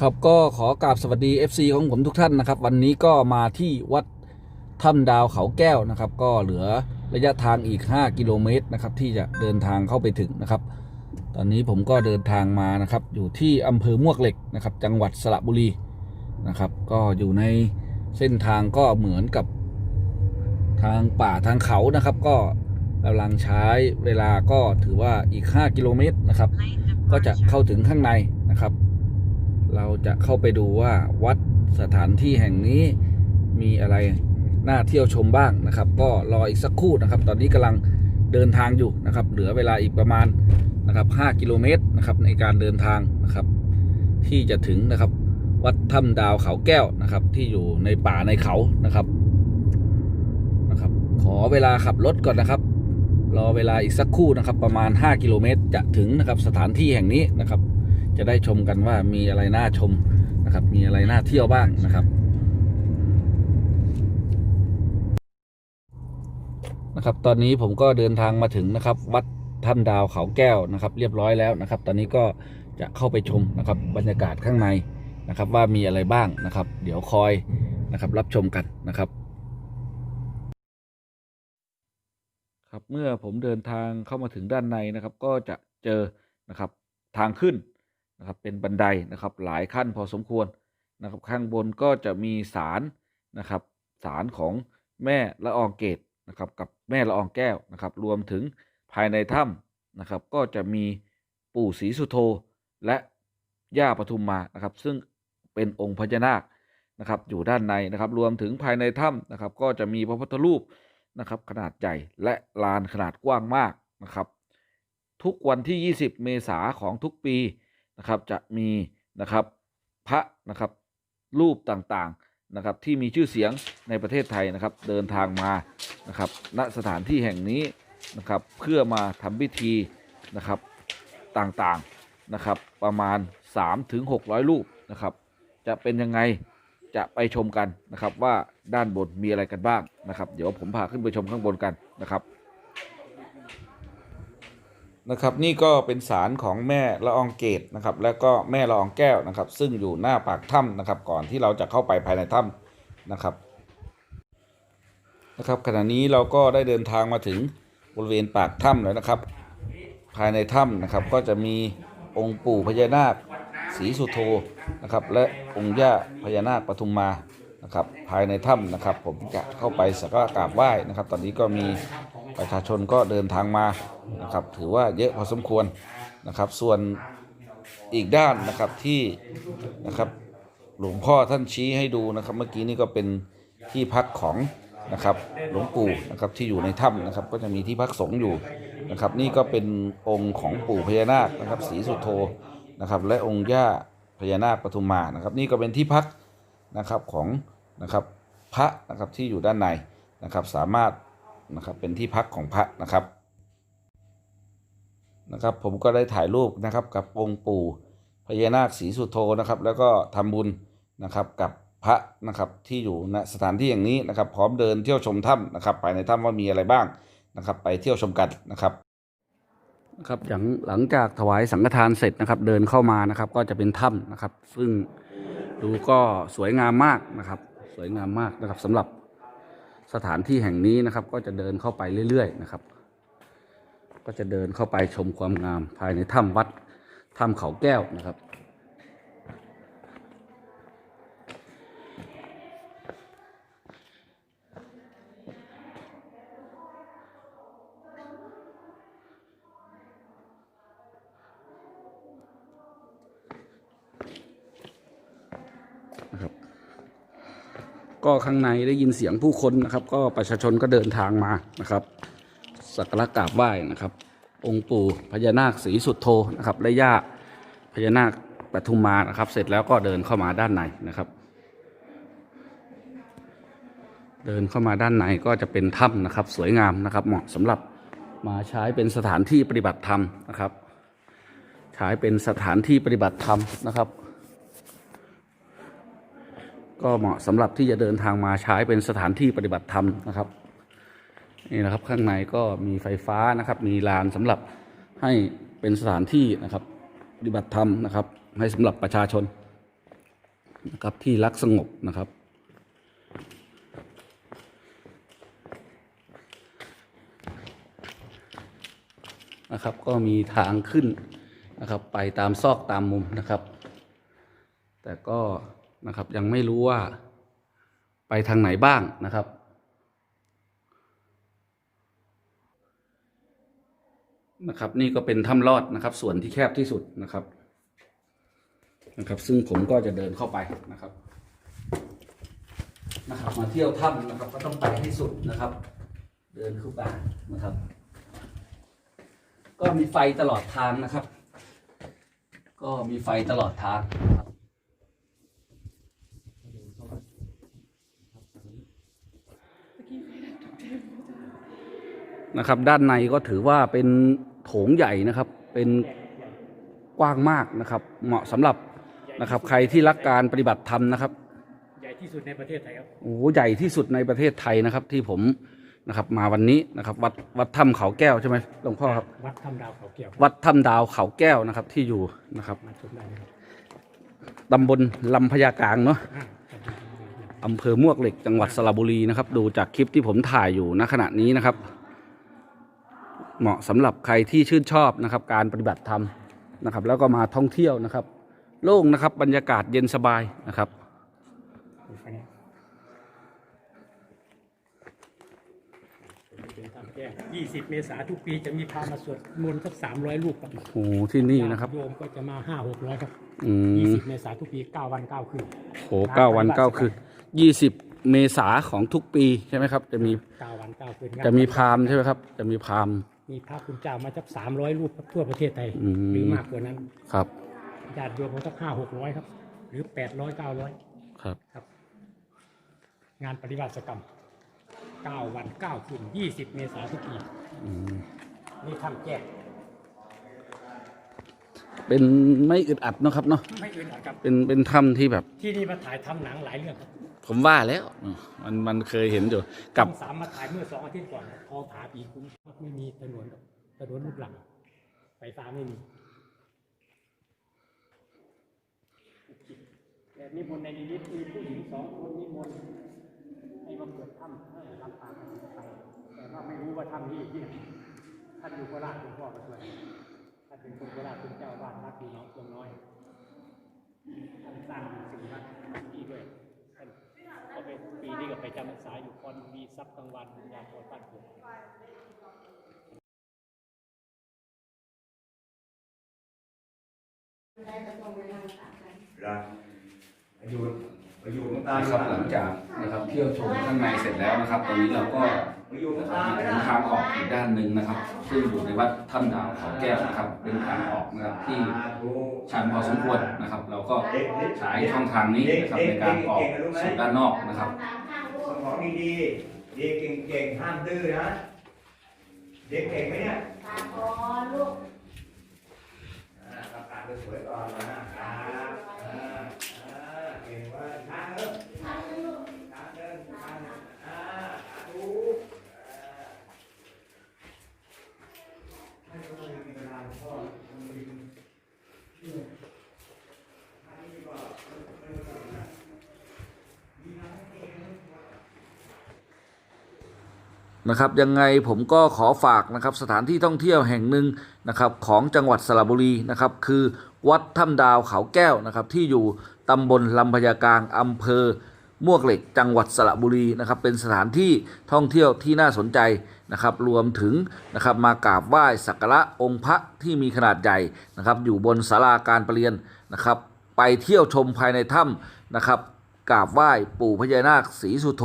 ครับก็ขอกราบสวัสดี FC ของผมทุกท่านนะครับ วันนี้ก็มาที่วัดถ้ำดาวเขาแก้วนะครับ ก็เหลือระยะทางอีก 5 กิโลเมตรนะครับ ที่จะเดินทางเข้าไปถึงนะครับ ตอนนี้ผมก็เดินทางมานะครับ อยู่ที่อำเภอมวกเหล็กนะครับ จังหวัดสระบุรีนะครับ ก็อยู่ในเส้นทางก็เหมือนกับทางป่าทางเขานะครับ ก็กำลังใช้เวลาก็ถือว่าอีก 5 กิโลเมตรนะครับ ก็จะเข้าถึงข้างในนะครับ เราจะเข้าไปดูว่าวัดสถานที่แห่งนี้มีอะไรน่าเที่ยวชมบ้างนะครับ ก็รออีกสักครู่นะครับ ตอนนี้กำลังเดินทางอยู่นะครับ เหลือเวลาอีกประมาณนะครับ 5 กิโลเมตรนะครับในการเดินทางนะครับ ที่จะถึงนะครับ วัดถ้ำดาวเขาแก้วนะครับ ที่อยู่ในป่าในเขานะครับนะครับ ขอเวลาขับรถก่อนนะครับ รอเวลาอีกสักครู่นะครับ ประมาณ 5 กิโลเมตรจะถึงนะครับสถานที่แห่งนี้นะครับ จะได้ชมกันว่ามีอะไรน่าชมนะครับ มีอะไรน่าเที่ยวบ้างนะครับนะครับ ตอนนี้ผมก็เดินทางมาถึงนะครับ วัดถ้ำดาวเขาแก้วนะครับ เรียบร้อยแล้วนะครับ ตอนนี้ก็จะเข้าไปชมนะครับ บรรยากาศข้างในนะครับ ว่ามีอะไรบ้างนะครับ เดี๋ยวคอยนะครับ รับชมกันนะครับครับเมื่อผมเดินทางเข้ามาถึงด้านในนะครับ ก็จะเจอนะครับทางขึ้น นะครับเป็นบันไดนะครับหลายขั้นพอสมควรนะครับข้างบนก็จะมีศาลนะครับศาลของแม่ละอองเกตนะครับกับแม่ละอองแก้วนะครับรวมถึงภายในถ้ำนะครับก็จะมีปู่ศรีสุโธและย่าปทุมมานะครับซึ่งเป็นองค์พญานาคนะครับอยู่ด้านในนะครับรวมถึงภายในถ้ำนะครับก็จะมีพระพุทธรูปนะครับขนาดใหญ่และลานขนาดกว้างมากนะครับทุกวันที่ 20 เมษาของทุกปี นะครับจะมีนะครับพระนะครับรูปต่างๆนะครับที่มีชื่อเสียงในประเทศไทยนะครับเดินทางมานะครับณสถานที่แห่งนี้นะครับเพื่อมาทำพิธีนะครับต่างๆนะครับประมาณ 3-600 รูปนะครับจะเป็นยังไงจะไปชมกันนะครับว่าด้านบนมีอะไรกันบ้างนะครับ เดี๋ยวผมพาขึ้นไปชมข้างบนกันนะครับ นะครับนี่ก็เป็นศาลของแม่ละอองเกตนะครับแล้วก็แม่ละอองแก้วนะครับ ซึ่งอยู่หน้าปากถ้ำนะครับ ก่อนที่เราจะเข้าไปภายในถ้ำนะครับนะครับ ขณะนี้เราก็ได้เดินทางมาถึงบริเวณปากถ้ำแล้วนะครับ ภายในถ้ำนะครับก็จะมีองค์ปู่พญานาคศรีสุโธนะครับ และองค์ย่าพญานาคปทุมมานะครับภายในถ้ำนะครับ ผมจะเข้าไปสักการะกราบไหว้นะครับ ตอนนี้ก็มี ประชาชนก็เดินทางมานะครับถือว่าเยอะพอสมควรนะครับ ส่วนอีกด้านนะครับที่นะครับหลวงพ่อท่านชี้ให้ดูนะครับ เมื่อกี้นี่ก็เป็นที่พักของนะครับหลวงปู่นะครับที่อยู่ในถ้ำนะครับ ก็จะมีที่พักสงฆ์อยู่นะครับ นี่ก็เป็นองค์ของปู่พญานาคนะครับศรีสุโธนะครับ และองค์ย่าพญานาคปทุมมานะครับ นี่ก็เป็นที่พักนะครับของนะครับพระนะครับที่อยู่ด้านในนะครับสามารถ นะครับ เป็นที่พักของพระนะครับนะครับ ผมก็ได้ถ่ายรูปนะครับกับองค์ปู่พญานาคศรีสุโธนะครับ แล้วก็ทำบุญนะครับกับพระนะครับที่อยู่ณสถานที่อย่างนี้นะครับ พร้อมเดินเที่ยวชมถ้ำนะครับภายในถ้ำว่ามีอะไรบ้างนะครับ ไปเที่ยวชมกันนะครับนะครับหลังหลังจากถวายสังฆทานเสร็จนะครับ เดินเข้ามานะครับ ก็จะเป็นถ้ำนะครับ ซึ่งดูก็สวยงามมากนะครับ สวยงามมากนะครับสำหรับ สถานที่แห่งนี้นะครับ ก็จะเดินเข้าไปเรื่อยๆนะครับ ก็จะเดินเข้าไปชมความงามภายในถ้ำวัดถ้ำเขาแก้วนะครับ ก็ข้างในได้ยินเสียงผู้คนนะครับ ก็ประชาชนก็เดินทางมานะครับสักการะกราบไหว้นะครับ องค์ปู่พญานาคศรีสุดโทนะครับและย่าพญานาคปทุมมานะครับ เสร็จแล้วก็เดินเข้ามาด้านในนะครับ เดินเข้ามาด้านในก็จะเป็นถ้ำนะครับ สวยงามนะครับ เหมาะสำหรับมาใช้เป็นสถานที่ปฏิบัติธรรมนะครับ ใช้เป็นสถานที่ปฏิบัติธรรมนะครับ ก็เหมาะสำหรับที่จะเดินทางมาใช้เป็นสถานที่ปฏิบัติธรรมนะครับนี่นะครับข้างในก็มีไฟฟ้านะครับ มีลานสำหรับให้เป็นสถานที่นะครับปฏิบัติธรรมนะครับ ให้สำหรับประชาชนนะครับที่รักสงบนะครับนะครับก็มีทางขึ้นนะครับไปตามซอกตามมุมนะครับ แต่ก็ นะครับ ยังไม่รู้ว่าไปทางไหนบ้างนะครับ นะครับ นี่ก็เป็นถ้ำลอดนะครับ ส่วนที่แคบที่สุดนะครับนะครับ ซึ่งผมก็จะเดินเข้าไปนะครับ นะครับ มาเที่ยวถ้ำนะครับ ก็ต้องไปให้สุดนะครับ เดินเข้าไปนะครับ ก็มีไฟตลอดทางนะครับ ก็มีไฟตลอดทางนะครับ นะครับ ด้านในก็ถือว่าเป็นโถงใหญ่นะครับ เป็นกว้างมากนะครับ เหมาะสำหรับนะครับ ใครที่รักการปฏิบัติธรรมนะครับ ใหญ่ที่สุดในประเทศไทยครับโอ้โหใหญ่ที่สุดในประเทศไทยนะครับ ที่ผมนะครับ มาวันนี้นะครับ วัดวัดถ้ำเขาแก้วใช่ไหมหลวงพ่อครับ วัดถ้ำดาวเขาเกี่ยววัดถ้ำดาวเขาแก้วนะครับ ที่อยู่นะครับมาชมได้นะครับตำบลลำพญากลางเนาะอ่าขอบคุณครับอำเภอมวกเหล็กจังหวัดสระบุรีนะครับ ดูจากคลิปที่ผมถ่ายอยู่ณขณะนี้นะครับ เหมาะสำหรับใครที่ชื่นชอบนะครับการปฏิบัติธรรมนะครับแล้วก็มาท่องเที่ยวนะครับ โล่งนะครับบรรยากาศเย็นสบายนะครับดูไปเนี่ยเป็นทำแก้20เมษาทุกปีจะมีพามาสวดมนต์สัก300รูปครับโอ้โหที่นี่นะครับโยมก็จะมา5 600ครับอืม20เมษาทุกปี9วัน9คืนโหเก้าวันเก้าคืนยี่สิบเมษาของทุกปีใช่ไหมครับ จะมี9วัน9คืนจะมีพราหมณ์ใช่ไหมครับ จะมีพราหมณ์ มีพระคุณเจ้ามาสัก300รูปครับทั่วประเทศไทยอืม หรือมากกว่านั้นครับ ญาติโยมก็สัก5 600ครับ หรือ800 900ครับ ครับ งานปฏิบัติกรรม9วัน9คืน20เมษายนทุกปีอืม นี่ทำแจ้งเป็นไม่อึดอัดเนอะครับเนาะ ไม่อื่นหรอกครับ เป็น เป็นถ้ำที่แบบ ที่นี่มาถ่ายทำหนังหลายเรื่องครับ ผมว่าแล้วอืมมันมันเคยเห็นอยู่กับช่องสามมาถ่ายเมื่อสองอาทิตย์ก่อนพอผาปีคุ้มไม่มีถนนหรอกถนนลูกหลังไฟฟ้าไม่มีแต่นิมนต์ในนิมิตมีผู้หญิงสองคนนิมนต์ให้มาเปิดถ้ำให้รับปากกันไปแต่ว่าไม่รู้ว่าถ้ำนี้อยู่ที่ไหนท่านอยู่โคราชคุณพ่อมาช่วยท่านเป็นคนโคราชเป็นเจ้าบ้านวัดปีน้องเชียงน้อยท่านสร้างสิ่งนั้นที่ด้วยท่านก็ ไปปีนี้ก็ไปจำพรรษาอยู่คอนมีทรัพย์กลางวันงามพอบ้านผมไดรักอายุอายุมันตา นะครับหลังจากนะครับเที่ยวชมข้างในเสร็จแล้วนะครับตอนนี้เราก็ อายุมันนะครับตายไม่ถึได้งทางออกอีกด้านหนึ่งนะครับ ซึ่งอยู่ในวัดถ้ำดาวเขาแก้วนะครับ เป็นทางออกนะครับที่ชันพอสมควรนะครับ เราก็ใช้ช่องทางนี้นะครับในการออกสู่ด้านนอกนะครับสมองดีๆเด็กเก่งๆห้ามดื้อนะเด็กเก่งไหมเนี่ย ตาคอนลูก อ่าทำการสวยๆก่อนนะครับอ่าอ่าเก่งว่าช้าเถอะช้าเดินช้าเดินอ่าถูกอ่าให้เขาไม่มีเวลาพ่อมีอันนี้ก็ไม่ต้องนะมีน้ำให้เอง นะครับยังไงผมก็ขอฝากนะครับสถานที่ท่องเที่ยวแห่งหนึ่งนะครับของจังหวัดสระบุรีนะครับคือวัดถ้ำดาวเขาแก้วนะครับที่อยู่ตำบลลำพญากลางอำเภอมวกเหล็กจังหวัดสระบุรีนะครับเป็นสถานที่ท่องเที่ยวที่น่าสนใจนะครับรวมถึงนะครับมากราบไหว้สักการะองค์พระที่มีขนาดใหญ่นะครับอยู่บนศาลาการประเรียนนะครับไปเที่ยวชมภายในถ้ำนะครับกราบไหว้ปู่พญานาคศรีสุโธ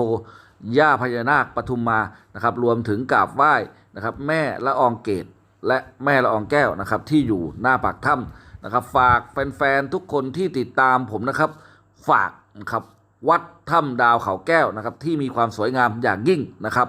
ย่าพญานาคปทุมมานะครับรวมถึงกราบไหว้นะครับแม่ละอองเกตและแม่ละอองแก้วนะครับที่อยู่หน้าปากถ้ำนะครับฝากแฟนๆทุกคนที่ติดตามผมนะครับ ฝากนะครับวัดถ้ำดาวเขาแก้วนะครับที่มีความสวยงามอย่างยิ่งนะครับ